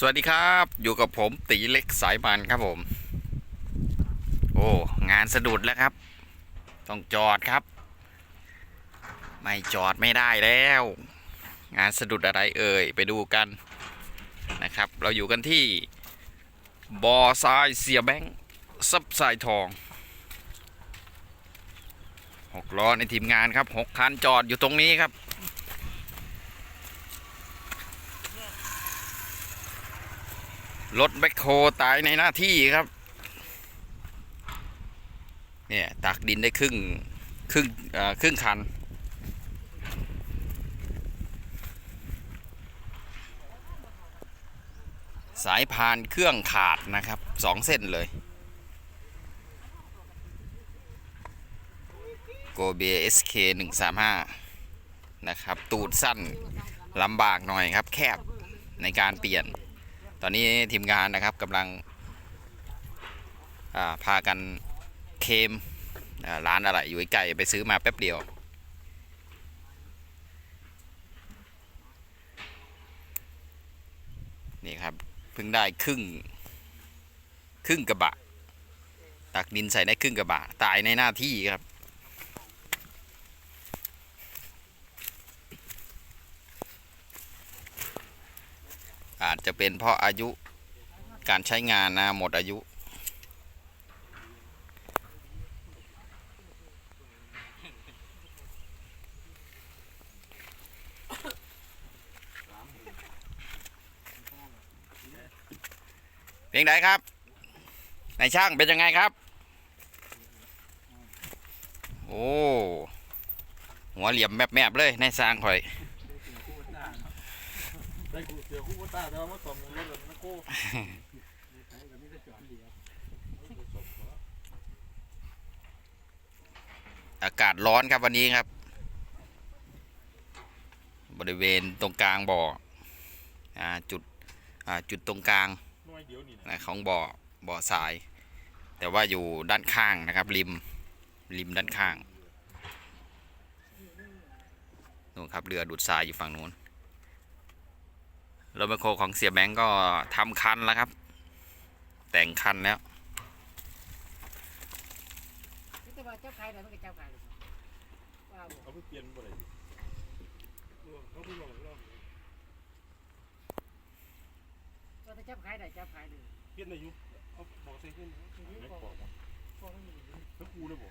สวัสดีครับ อยู่กับผมตีเล็กสายมันครับผม โอ้งานสะดุดแล้วครับ ต้องจอดครับ ไม่จอดไม่ได้แล้ว งานสะดุดอะไรเอ่ย ไปดูกันนะครับ เราอยู่กันที่บอทรายเสียแบงซับสายทองหกล้อในทีมงานครับหกคันจอดอยู่ตรงนี้ครับ รถแบคโฮตายในหน้าที่ครับ เนี่ยตักดินได้ครึ่งครึ่งครึ่งคัน สายพานเครื่องขาดนะครับสองเส้นเลย โกเบเอสเคหนึ่งสามห้านะครับ ตูดสั้นลำบากหน่อยครับแคบในการเปลี่ยน ตอนนี้ทีมงานนะครับกำลังาพากันเคมร้านอะไรอยู่ใกลไปซื้อมาแป๊บเดียว นี่ครับเพิ่งได้ครึ่ง ครึ่งกระบะ ตักดินใส่ได้ครึ่งกระบะ ตายในหน้าที่ครับ อาจจะเป็นเพราะอายุการใช้งานนะหมดอายุ เพียงใดครับนายช่างเป็นยังไงครับ โอ้ หัวเหลี่ยมแมบๆเลยนายสร้างข่อย ได้กูเสียคู่ตาแต่ว่ามาสมรถแบบนักโก้อากาศร้อนครับวันนี้ครับ บริเวณตรงกลางบ่ออจุดจุดตรงกลางนะของบ่อบ่อทราย แต่ว่าอยู่ด้านข้างนะครับ ริมริมด้านข้างนู่นครับเรือดูดทรายอยู่ฝั่งนู้น รถแมคโครของเสียแบงก์ก็ทำคันแล้วครับ แต่งคันแล้วเขาเปลี่ยนบ่ได้เขาไปลองลองว่าแต่เจ้าขายได้จ้าขายเลยเปลี่ยนได้อยู่เอาบอกใส่ขึ้นไม่บอก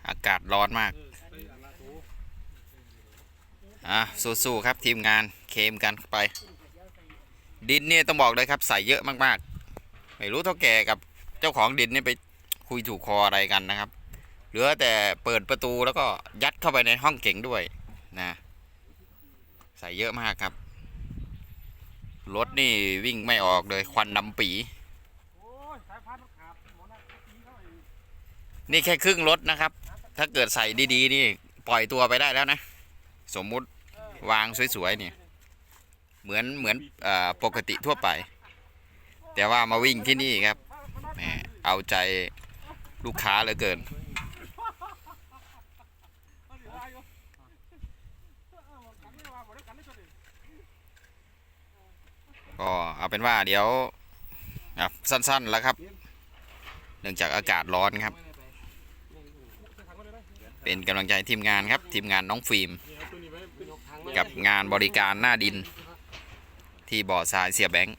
อากาศร้อนมาก อะสู้ๆครับทีมงาน เคมกันไป ดินเนี่ยต้องบอกเลยครับ ใส่เยอะมากๆ ไม่รู้เท่าแก่กับเจ้าของดินเนี่ยไปคุยถูกคออะไรกันนะครับ เหลือแต่เปิดประตูแล้วก็ยัดเข้าไปในห้องเก่งด้วยนะ ใส่เยอะมากครับ รถนี่วิ่งไม่ออกเลยควันดำปีนี่แค่ครึ่งรถนะครับ ถ้าเกิดใส่ดีๆนี่ปล่อยตัวไปได้แล้วนะ สมมุติวางสวยๆนี่ เหมือนเหมือนอปกติทั่วไป แต่ว่ามาวิ่งที่นี่ครับเอาใจลูกค้าเหลือเกิน ก็เอาเป็นว่าเดี๋ยวสั้นๆแล้วครับ เนื่องจากอากาศร้อนครับ เป็นกำลังใจทีมงานครับ ทีมงานน้องฟิล์ม กับงานบริการหน้าดิน ที่บ่อทรายเสียแบงค์